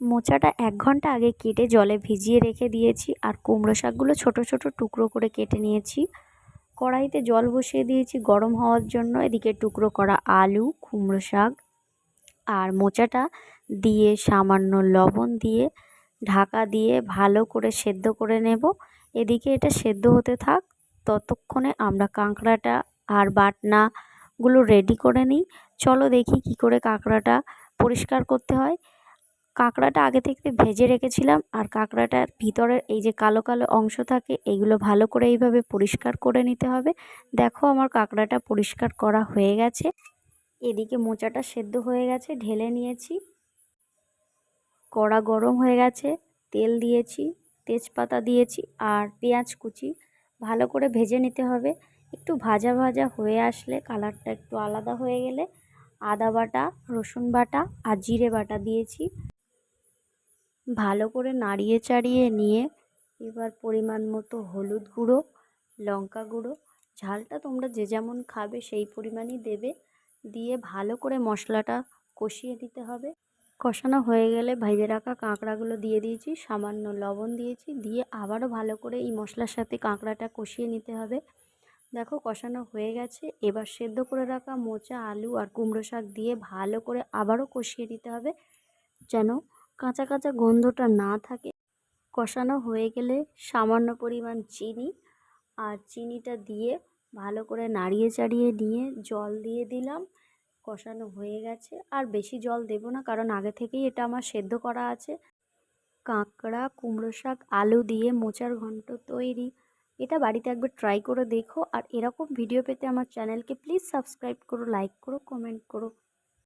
মোচাটা এক ঘণ্টা আগে কেটে জলে ভিজিয়ে রেখে দিয়েছি আর কুমড়ো শাকগুলো ছোট ছোট টুকরো করে কেটে নিয়েছি। কড়াইতে জল বসিয়ে দিয়েছি গরম হওয়ার জন্য। এদিকে টুকরো করা আলু, কুমড়ো শাক আর মোচাটা দিয়ে সামান্য লবণ দিয়ে ঢাকা দিয়ে ভালো করে সেদ্ধ করে নেব। এদিকে এটা সেদ্ধ হতে থাক। ততক্ষণে আমরা কাঁকড়াটা আর বাটনাগুলো রেডি করে নিই। চলো দেখি কি করে কাঁকড়াটা পরিষ্কার করতে হয়। কাঁকড়াটা আগে থেকে ভেজে রেখেছিলাম আর কাঁকড়াটার ভিতরের এই যে কালো কালো অংশ থাকে এগুলো ভালো করে এইভাবে পরিষ্কার করে নিতে হবে। দেখো আমার কাঁকড়াটা পরিষ্কার করা হয়ে গেছে। এদিকে মোচাটা সেদ্ধ হয়ে গেছে, ঢেলে নিয়েছি। কড়া গরম হয়ে গেছে, তেল দিয়েছি, তেজপাতা দিয়েছি আর পেঁয়াজ কুচি। ভালো করে ভেজে নিতে হবে। একটু ভাজা ভাজা হয়ে আসলে কালারটা একটু আলাদা হয়ে গেলে আদা বাটা, রসুন বাটা আর জিরে বাটা দিয়েছি। ভালো করে নাড়িয়ে চাড়িয়ে নিয়ে এবার পরিমাণ মতো হলুদ গুঁড়ো, লঙ্কা গুঁড়ো, ঝালটা তোমরা যে যেমন খাবে সেই পরিমাণই দেবে। দিয়ে ভালো করে মশলাটা কষিয়ে দিতে হবে। কষানো হয়ে গেলে ভেজে রাখা কাঁকড়াগুলো দিয়ে দিয়েছি, সামান্য লবণ দিয়েছি, দিয়ে আবারও ভালো করে এই মশলার সাথে কাঁকড়াটা কষিয়ে নিতে হবে। দেখো কষানো হয়ে গেছে, এবার সেদ্ধ করে রাখা মোচা, আলু আর কুমড়ো শাক দিয়ে ভালো করে আবারও কষিয়ে দিতে হবে। যেন কাঁচা কাঁচা গন্ধটা না থাকে, কষানো হয়ে গেলে সামান্য পরিমাণ চিনি আর চিনিটা দিয়ে ভালো করে নাড়িয়ে চাড়িয়ে নিয়ে জল দিয়ে দিলাম। কষানো হয়ে গেছে। আর বেশি জল দেব না, কারণ আগে থেকেই এটা আমার সেদ্ধ করা আছে। কাঁকড়া, কুমড়ো শাক, আলু দিয়ে মোচার ঘন্ট তৈরি। এটা বাড়িতে একবার ট্রাই করে দেখো। আর এরকম ভিডিও পেতে আমার চ্যানেলকে প্লিজ সাবস্ক্রাইব করো, লাইক করো, কমেন্ট করো।